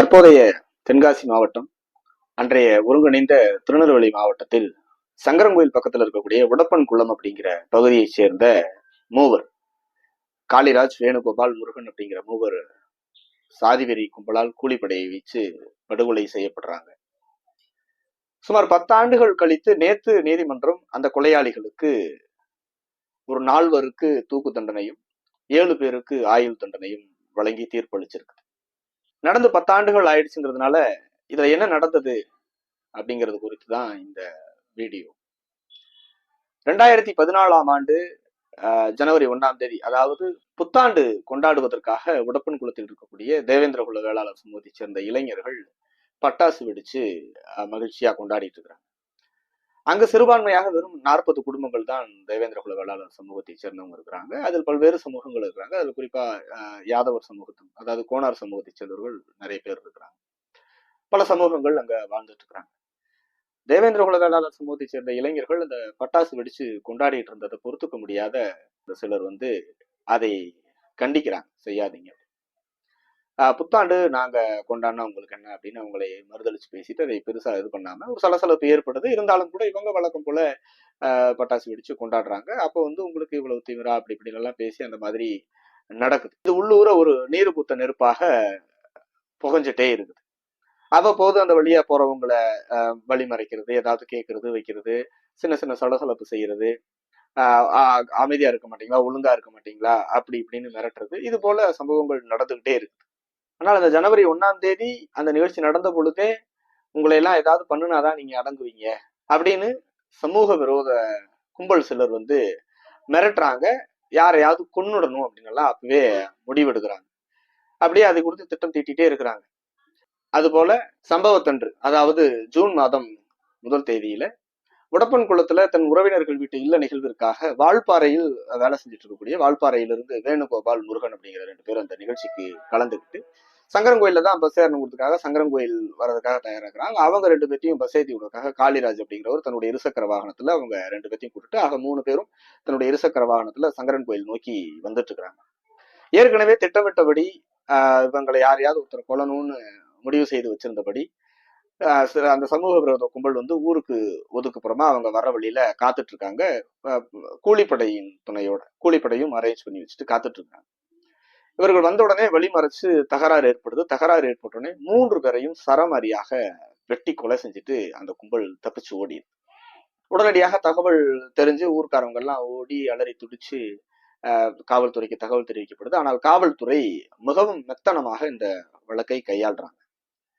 தற்போதைய தென்காசி மாவட்டம் அன்றைய ஒருங்கிணைந்த திருநெல்வேலி மாவட்டத்தில் சங்கரங்கோயில் பக்கத்தில் இருக்கக்கூடிய உடப்பன் குளம் அப்படிங்கிற பகுதியைச் சேர்ந்த மூவர் காளிராஜ் வேணுகோபால் முருகன் அப்படிங்கிற மூவர் சாதிவெறி கும்பலால் கூலிப்படையை வச்சு படுகொலை செய்யப்படுறாங்க. சுமார் பத்தாண்டுகள் கழித்து நேத்து நீதிமன்றம் அந்த கொலையாளிகளுக்கு ஒரு நால்வருக்கு தூக்கு தண்டனையும் ஏழு பேருக்கு ஆயுள் தண்டனையும் வழங்கி தீர்ப்பளிச்சிருக்கு. நடந்து பத்தாண்டுகள் ஆயிடுச்சுங்கிறதுனால இதுல என்ன நடந்தது அப்படிங்கிறது குறித்து தான் இந்த வீடியோ. ரெண்டாயிரத்தி பதினாலாம் ஆண்டு ஜனவரி ஒண்ணாம் தேதி அதாவது புத்தாண்டு கொண்டாடுவதற்காக உடப்பன் குளத்தில் இருக்கக்கூடிய தேவேந்திர குல வேளாளர் சமூகத்தைச் சேர்ந்த இளைஞர்கள் பட்டாசு வெடிச்சு மகிழ்ச்சியா கொண்டாடிட்டு இருக்கிறாங்க. அங்கு சிறுபான்மையாக வெறும் நாற்பது குடும்பங்கள் தான் தேவேந்திர குல வேளாளர் சமூகத்தைச் சேர்ந்தவங்க இருக்கிறாங்க. அதில் பல்வேறு சமூகங்கள் இருக்கிறாங்க. அதில் குறிப்பா யாதவர் சமூகத்தும் அதாவது கோனார் சமூகத்தைச் சேர்ந்தவர்கள் நிறைய பேர் இருக்கிறாங்க. பல சமூகங்கள் அங்க வாழ்ந்துட்டு இருக்கிறாங்க. தேவேந்திர குல வேளாளர் சமூகத்தைச் சேர்ந்த இளைஞர்கள் அந்த பட்டாசு வெடிச்சு கொண்டாடிட்டு இருந்ததை பொறுத்துக்க முடியாத இந்த சிலர் வந்து அதை கண்டிக்கிறாங்க. செய்யாதீங்க. புத்தாண்டு நாங்கள் கொண்டாடினா உங்களுக்கு என்ன அப்படின்னு அவங்களை மறுதளிச்சு பேசிட்டு அதை பெருசாக இது பண்ணாமல் ஒரு சலசலப்பு ஏற்படுது. இருந்தாலும் கூட இவங்க வழக்கம் போல் பட்டாசு வெடித்து கொண்டாடுறாங்க. அப்போ வந்து உங்களுக்கு இவ்வளவு தீவிரா அப்படி இப்படின்னு எல்லாம் பேசி அந்த மாதிரி நடக்குது. இது உள்ளூர ஒரு நீர் புத்த நெருப்பாக புகஞ்சிட்டே இருக்குது. அவ்வப்போது அந்த வழியா போறவங்களை வழிமறைக்கிறது ஏதாவது கேட்கறது வைக்கிறது சின்ன சின்ன சலசலப்பு செய்யறது அமைதியாக அமைதியா இருக்க மாட்டீங்களா ஒழுங்கா இருக்க மாட்டீங்களா அப்படி இப்படின்னு மிரட்டுறது. இது போல சம்பவங்கள் நடந்துகிட்டே இருக்குது. ஆனால் அந்த ஜனவரி ஒன்றாம் தேதி அந்த நிகழ்ச்சி நடந்த பொழுதே உங்களை எல்லாம் ஏதாவது பண்ணுனாதான் நீங்க அடங்குவீங்க அப்படின்னு சமூக விரோத கும்பல் சிலர் வந்து மிரட்டுறாங்க. யாரையாவது கொன்னுடணும் அப்படின்னு எல்லாம் அப்பவே முடிவெடுக்கிறாங்க. அப்படியே அதை குறித்து திட்டம் தீட்டிட்டே இருக்கிறாங்க. அதுபோல சம்பவத்தன்று அதாவது ஜூன் மாதம் முதல் தேதியில உடப்பன் குளத்துல தன் உறவினர்கள் வீட்டு இல்ல நிகழ்விற்காக வால்பாறையில் வேலை செஞ்சுட்டு இருக்கக்கூடிய வால்பாறையிலிருந்து வேணுகோபால் முருகன் அப்படிங்கிற ரெண்டு பேரும் அந்த நிகழ்ச்சிக்கு கலந்துக்கிட்டு சங்கரங்கோயில தான் பஸ் ஏறணுங்கிறதுக்காக சங்கரங்கோயில் வர்றதுக்காக தயாராகிறாங்க. அவங்க ரெண்டு பேர்த்தையும் பஸ் ஏற்றி விடுறதுக்காக காளிராஜ் அப்படிங்கிறவர் தன்னுடைய இருசக்கர வாகனத்துல அவங்க ரெண்டு பேர்த்தையும் கூப்பிட்டு ஆக மூணு பேரும் தன்னுடைய இருசக்கர வாகனத்துல சங்கரன் கோயில் நோக்கி வந்துட்டு இருக்கிறாங்க ஏற்கனவே திட்டமிட்டபடி ஆஹ் இவங்களை யாரையாவது ஒருத்தர் கொல்லணும்னு முடிவு செய்து வச்சிருந்தபடி சில அந்த சமூக விரோத கும்பல் வந்து ஊருக்கு ஒதுக்குப்புறமா அவங்க வர வழியில காத்துட்டு இருக்காங்க கூலிப்படையின் துணையோட கூலிப்படையும் அரேஞ்ச் பண்ணி வச்சுட்டு காத்துட்டு இருக்காங்க இவர்கள் வந்த உடனே வழிமறைச்சு தகராறு ஏற்படுது. தகராறு ஏற்பட்ட உடனே மூன்று பேரையும் சரமாரியாக வெட்டி கொலை செஞ்சுட்டு அந்த கும்பல் தப்பிச்சு ஓடிது உடனடியாக தகவல் தெரிஞ்சு ஊர்க்காரவங்க எல்லாம் ஓடி அலறி துடிச்சு காவல்துறைக்கு தகவல் தெரிவிக்கப்படுது. ஆனால் காவல்துறை மிகவும் மெத்தனமாக இந்த வழக்கை கையாளுறாங்க.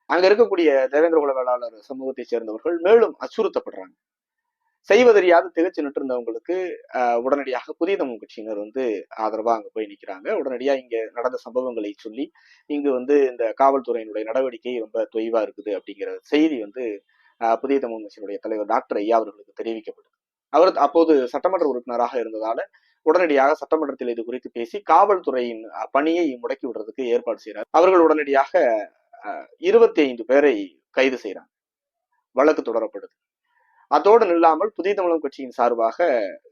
அங்க இருக்கக்கூடிய தேவேந்திர குல வேளாளர் சமூகத்தை சேர்ந்தவர்கள் மேலும் அச்சுறுத்தப்படுறாங்க. செய்வதறியாது திகச்சு நின்று இருந்தவங்களுக்கு ஆஹ் உடனடியாக புதிய தமிழ் கட்சியினர் வந்து ஆதரவா அங்க போய் நிக்கிறாங்க. உடனடியா இங்க நடந்த சம்பவங்களை சொல்லி இங்கு வந்து இந்த காவல்துறையினுடைய நடவடிக்கை ரொம்ப தொய்வா இருக்குது அப்படிங்கிற செய்தி வந்து ஆஹ் புதிய தமிழ் கட்சியினுடைய தலைவர் டாக்டர் ஐயா அவர்களுக்கு தெரிவிக்கப்படுது அவர் அப்போது சட்டமன்ற உறுப்பினராக இருந்ததால உடனடியாக சட்டமன்றத்தில் இது குறித்து பேசி காவல்துறையின் பணியை முடக்கி விடுறதுக்கு ஏற்பாடு செய்கிறார் அவர்கள் உடனடியாக இருபத்தி ஐந்து பேரை கைது செய்யறாங்க வழக்கு தொடரப்படுது அதோடு நில்லாமல் புதிய தமிழகம் கட்சியின் சார்பாக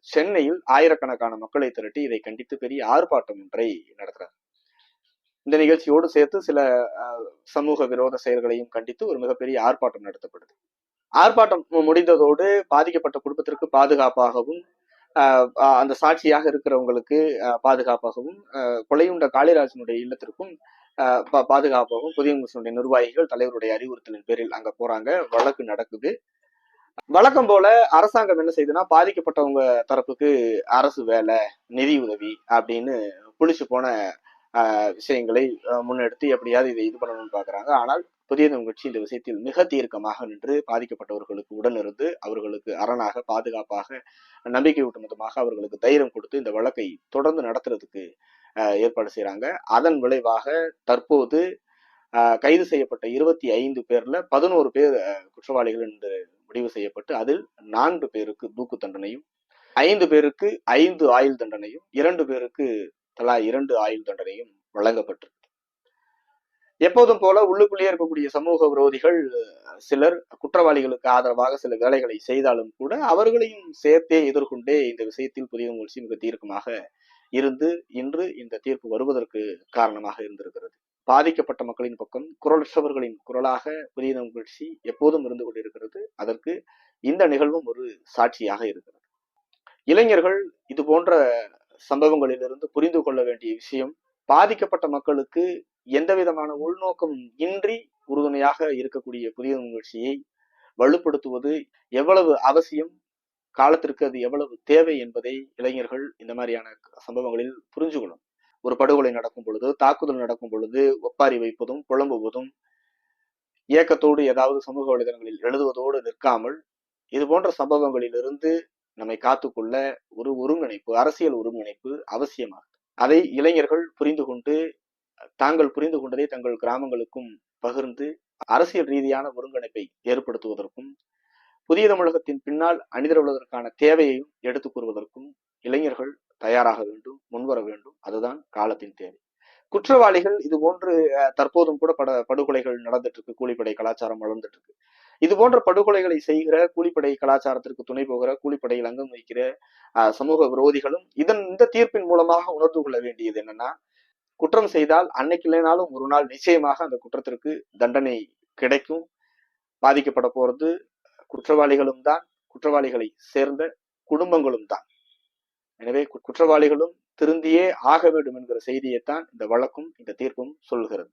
சென்னையில் ஆயிரக்கணக்கான மக்களை திரட்டி இதை கண்டித்து பெரிய ஆர்ப்பாட்டம் ஒன்றை நடத்துறார் இந்த நிகழ்ச்சியோடு சேர்த்து சில சமூக விரோத செயல்களையும் கண்டித்து ஒரு மிகப்பெரிய ஆர்ப்பாட்டம் நடத்தப்படுது ஆர்ப்பாட்டம் முடிந்ததோடு பாதிக்கப்பட்ட குடும்பத்திற்கு பாதுகாப்பாகவும் அந்த சாட்சியாக இருக்கிறவங்களுக்கு பாதுகாப்பாகவும் கொலையுண்ட காளிராஜனுடைய இல்லத்திற்கும் பா- பாதுகாப்பாகவும் புதிய முஸ்லிமுடைய நிர்வாகிகள் தலைவருடைய அறிவுறுத்தலின் பேரில் அங்க போறாங்க. வழக்கு நடக்குது. வழக்கம் போல அரசாங்கம் என்ன செய்யுதுன்னா பாதிக்கப்பட்டவங்க தரப்புக்கு அரசு வேலை நிதி உதவி அப்படின்னு புளிச்சு போன விஷயங்களை முன்னெடுத்து எப்படியாவது இதை இது பண்ணணும்னு பாக்குறாங்க. ஆனால் புதிய கட்சி இந்த விஷயத்தில் மிக தீர்க்கமாக நின்று பாதிக்கப்பட்டவர்களுக்கு உடனிருந்து அவர்களுக்கு அரணாக பாதுகாப்பாக நம்பிக்கை ஊட்டும் விதமாக அவர்களுக்கு தைரியம் கொடுத்து இந்த வழக்கை தொடர்ந்து நடத்துறதுக்கு ஏற்பாடு செய்யறாங்க அதன் விளைவாக தற்போது ஆஹ் கைது செய்யப்பட்ட இருபத்தி ஐந்து பேர்ல பதினோரு பேர் குற்றவாளிகள் என்று முடிவு செய்யப்பட்டு அதில் நான்கு பேருக்கு தூக்கு தண்டனையும் ஐந்து பேருக்கு ஐந்து ஆயுள் தண்டனையும் இரண்டு பேருக்கு தலா இரண்டு ஆயுள் தண்டனையும் வழங்கப்பட்டிருக்கு. எப்போதும் போல உள்ளுக்குள்ளேயே இருக்கக்கூடிய சமூக விரோதிகள் சிலர் குற்றவாளிகளுக்கு ஆதரவாக சில வேலைகளை செய்தாலும் கூட அவர்களையும் சேர்த்தே எதிர்கொண்டே இந்த விஷயத்தில் புதிய முயற்சி மிக தீர்க்கமாக இருந்து இன்று இந்த தீர்ப்பு வருவதற்கு காரணமாக இருந்திருக்கிறது. பாதிக்கப்பட்ட மக்களின் பக்கம் குரலற்றவர்களின் குரலாக புதிய தமிழ் கட்சி எப்போதும் இருந்து கொண்டிருக்கிறது. அதற்கு இந்த நிகழ்வும் ஒரு சாட்சியாக இருக்கிறது. இளைஞர்கள் இது போன்ற சம்பவங்களிலிருந்து புரிந்து கொள்ள வேண்டிய விஷயம் பாதிக்கப்பட்ட மக்களுக்கு எந்த விதமான உள்நோக்கம் இன்றி உறுதுணையாக இருக்கக்கூடிய புதிய தமிழ் கட்சியை வலுப்படுத்துவது எவ்வளவு அவசியம் காலத்திற்கு அது எவ்வளவு தேவை என்பதை இளைஞர்கள் இந்த மாதிரியான சம்பவங்களில் புரிஞ்சுக்கணும். ஒரு படுகொலை நடக்கும் பொழுது தாக்குதல் நடக்கும் பொழுது ஒப்பாரி வைப்பதும் புலம்புவதும் இயக்கத்தோடு ஏதாவது சமூக வலைதளங்களில் எழுதுவதோடு நிற்காமல் இது போன்ற சம்பவங்களிலிருந்து நம்மை காத்துக்கொள்ள ஒரு ஒருங்கிணைப்பு அரசியல் ஒருங்கிணைப்பு அவசியமாகும் அதை இளைஞர்கள் புரிந்து கொண்டு தாங்கள் புரிந்து கொண்டதை தங்கள் கிராமங்களுக்கும் பகிர்ந்து அரசியல் ரீதியான ஒருங்கிணைப்பை ஏற்படுத்துவதற்கும் புதிய தமிழகத்தின் பின்னால் அணிதிரள்வதற்கான தேவையையும் எடுத்துக் கூறுவதற்கும் இளைஞர்கள் தயாராக வேண்டும். காலத்தின் தேவை. குற்றவாளிகள் இது போன்று தற்போதும் கூட பட படுகொலைகள் நடந்துட்டு இருக்கு கூலிப்படை கலாச்சாரம் வளர்ந்துட்டு இருக்கு இது போன்ற படுகொலைகளை செய்கிற கூலிப்படை கலாச்சாரத்திற்கு துணை போகிற கூலிப்படையில் அங்கம் வைக்கிற அஹ், சமூக விரோதிகளும் இதன் இந்த தீர்ப்பின் மூலமாக உணர்ந்து கொள்ள வேண்டியது என்னன்னா குற்றம் செய்தால் அன்னைக்கு இல்லைனாலும் ஒரு நாள் நிச்சயமாக அந்த குற்றத்திற்கு தண்டனை கிடைக்கும். பாதிக்கப்பட போறது குற்றவாளிகளும் தான் குற்றவாளிகளை சேர்ந்த குடும்பங்களும் தான். எனவே குற்றவாளிகளும் திருந்தியே ஆக வேண்டும் என்கிற செய்தியைத்தான் இந்த வழக்கும் இந்த தீர்ப்பும் சொல்கிறது